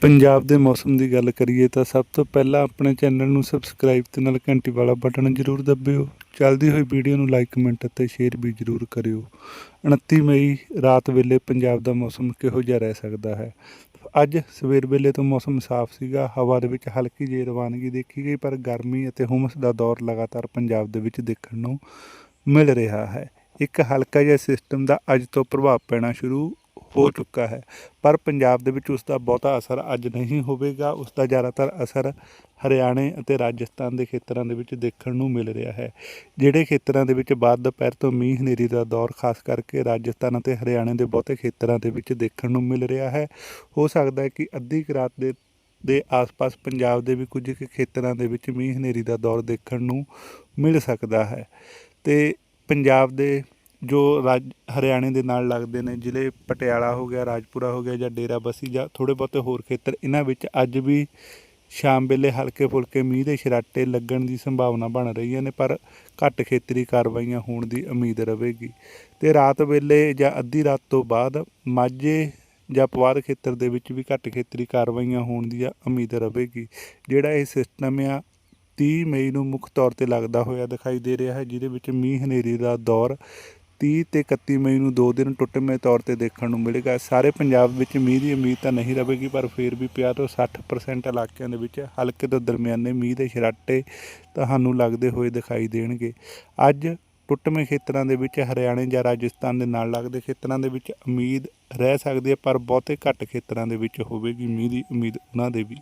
ਪੰਜਾਬ ਦੇ ਮੌਸਮ ਦੀ ਗੱਲ ਕਰੀਏ ਤਾਂ ਸਭ ਤੋਂ ਪਹਿਲਾਂ ਆਪਣੇ ਚੈਨਲ ਨੂੰ ਸਬਸਕ੍ਰਾਈਬ ਤੇ ਨਾਲ ਘੰਟੀ ਵਾਲਾ ਬਟਨ ਜ਼ਰੂਰ ਦਬਿਓ। ਚੱਲਦੀ ਹੋਈ ਵੀਡੀਓ ਨੂੰ ਲਾਈਕ ਕਮੈਂਟ ਅਤੇ ਸ਼ੇਅਰ ਵੀ ਜ਼ਰੂਰ ਕਰਿਓ। 29 ਮਈ ਰਾਤ ਵੇਲੇ ਪੰਜਾਬ ਦਾ ਮੌਸਮ ਕਿਹੋ ਜਿਹਾ ਰਹਿ ਸਕਦਾ ਹੈ? ਅੱਜ ਸਵੇਰ ਵੇਲੇ ਤੋਂ ਮੌਸਮ ਸਾਫ਼ ਸੀਗਾ, ਹਵਾ ਦੇ ਵਿੱਚ ਹਲਕੀ ਜਿਹੀ ਰਵਾਨਗੀ ਦੇਖੀ ਗਈ, ਪਰ ਗਰਮੀ ਅਤੇ ਹੁਮਸ ਦਾ ਦੌਰ ਲਗਾਤਾਰ ਪੰਜਾਬ ਦੇ ਵਿੱਚ ਦੇਖਣ ਨੂੰ ਮਿਲ ਰਿਹਾ ਹੈ। ਇੱਕ ਹਲਕਾ ਜਿਹਾ ਸਿਸਟਮ ਦਾ ਅੱਜ ਤੋਂ ਪ੍ਰਭਾਵ ਪੈਣਾ ਸ਼ੁਰੂ ਹੋ ਚੁੱਕਾ ਹੈ। ਪਰ ਪੰਜਾਬ ਦੇ ਵਿੱਚ ਉਸ ਦਾ ਬਹੁਤਾ ਅਸਰ ਅੱਜ ਨਹੀਂ ਹੋਵੇਗਾ। ਉਸ ਦਾ ਜ਼ਿਆਦਾਤਰ ਅਸਰ ਹਰਿਆਣੇ ਅਤੇ ਰਾਜਸਥਾਨ ਦੇ ਖੇਤਰਾਂ ਦੇ ਵਿੱਚ ਦੇਖਣ ਨੂੰ ਮਿਲ ਰਿਹਾ ਹੈ, ਜਿਹੜੇ ਖੇਤਰਾਂ ਦੇ ਵਿੱਚ ਬਾਅਦ ਦੁਪਹਿਰ ਤੋਂ ਮੀਂਹ ਹਨੇਰੀ ਦਾ ਦੌਰ, ਖਾਸ ਕਰਕੇ ਰਾਜਸਥਾਨ ਅਤੇ ਹਰਿਆਣੇ ਦੇ ਬਹੁਤੇ ਖੇਤਰਾਂ ਦੇ ਵਿੱਚ ਦੇਖਣ ਨੂੰ ਮਿਲ ਰਿਹਾ ਹੈ। ਹੋ ਸਕਦਾ ਹੈ ਕਿ ਅੱਧੀ ਰਾਤ ਦੇ ਦੇ ਆਸ-ਪਾਸ ਪੰਜਾਬ ਦੇ ਵੀ ਕੁਝ ਕੁ ਖੇਤਰਾਂ ਦੇ ਵਿੱਚ ਮੀਂਹ ਹਨੇਰੀ ਦਾ ਦੌਰ ਦੇਖਣ ਨੂੰ ਮਿਲ ਸਕਦਾ ਹੈ। ਤੇ ਪੰਜਾਬ ਦੇ ਜੋ ਰਾਜ, ਹਰਿਆਣੇ ਦੇ ਨਾਲ ਲੱਗਦੇ ਨੇ, ਜ਼ਿਲ੍ਹੇ ਪਟਿਆਲਾ ਹੋ ਗਿਆ, ਰਾਜਪੁਰਾ ਹੋ ਗਿਆ ਜਾਂ ਡੇਰਾ ਬਸੀ ਜਾਂ ਥੋੜੇ ਬਹੁਤੇ ਹੋਰ ਖੇਤਰ, ਇਹਨਾਂ ਵਿੱਚ ਅੱਜ ਵੀ ਸ਼ਾਮ ਵੇਲੇ ਹਲਕੇ ਫੁਲਕੇ ਮੀਂਹ ਦੇ ਛਰਾਟੇ ਲੱਗਣ ਦੀ ਸੰਭਾਵਨਾ ਬਣ ਰਹੀਆਂ ਨੇ, ਪਰ ਘੱਟ ਖੇਤਰੀ ਕਾਰਵਾਈਆਂ ਹੋਣ ਦੀ ਉਮੀਦ ਰਹੇਗੀ। ਤੇ ਰਾਤ ਵੇਲੇ ਜਾਂ ਅੱਧੀ ਰਾਤ ਤੋਂ ਬਾਅਦ ਮਾਝੇ ਜਾਂ ਪਵਾਰ ਖੇਤਰ ਦੇ ਵਿੱਚ ਵੀ ਘੱਟ ਖੇਤਰੀ ਕਾਰਵਾਈਆਂ ਹੋਣ ਦੀ ਉਮੀਦ ਰਹੇਗੀ। ਜਿਹੜਾ ਇਹ ਸਿਸਟਮ ਆ 30 ਮਈ ਨੂੰ ਮੁੱਖ ਤੌਰ ਤੇ ਲੱਗਦਾ ਹੋਇਆ ਦਿਖਾਈ ਦੇ ਰਿਹਾ ਹੈ, ਜਿਹਦੇ ਵਿੱਚ ਮੀਂਹ ਹਨੇਰੀ ਦਾ ਦੌਰ 30 ਤੇ 31 ਮਈ ਨੂੰ ਦੋ ਦਿਨ ਟੁੱਟਵੇਂ ਤੌਰ ਤੇ ਦੇਖਣ ਨੂੰ ਮਿਲੇਗਾ। ਸਾਰੇ ਪੰਜਾਬ ਵਿੱਚ ਮੀਂਹ ਦੀ ਉਮੀਦ ਤਾਂ ਨਹੀਂ ਰਹੇਗੀ ਪਰ ਫਿਰ ਵੀ 50 ਤੋਂ 60% ਇਲਾਕਿਆਂ ਦੇ ਵਿੱਚ। ਹਲਕੇ ਤੋਂ ਦਰਮਿਆਨੇ ਮੀਂਹ ਦੇ ਛਰਾਟੇ ਤੁਹਾਨੂੰ ਲੱਗਦੇ ਹੋਏ ਦਿਖਾਈ ਦੇਣਗੇ। ਅੱਜ ਟੁੱਟਵੇਂ ਖੇਤਰਾਂ ਦੇ ਵਿੱਚ ਹਰਿਆਣੇ ਜਾਂ ਰਾਜਸਥਾਨ ਦੇ ਨਾਲ ਲੱਗਦੇ ਖੇਤਰਾਂ ਦੇ ਵਿੱਚ ਉਮੀਦ ਰਹਿ ਸਕਦੀ ਹੈ, ਪਰ ਬਹੁਤੇ ਘੱਟ ਖੇਤਰਾਂ ਦੇ ਵਿੱਚ ਹੋਵੇਗੀ ਮੀਂਹ ਦੀ ਉਮੀਦ ਉਹਨਾਂ ਦੇ ਵੀ।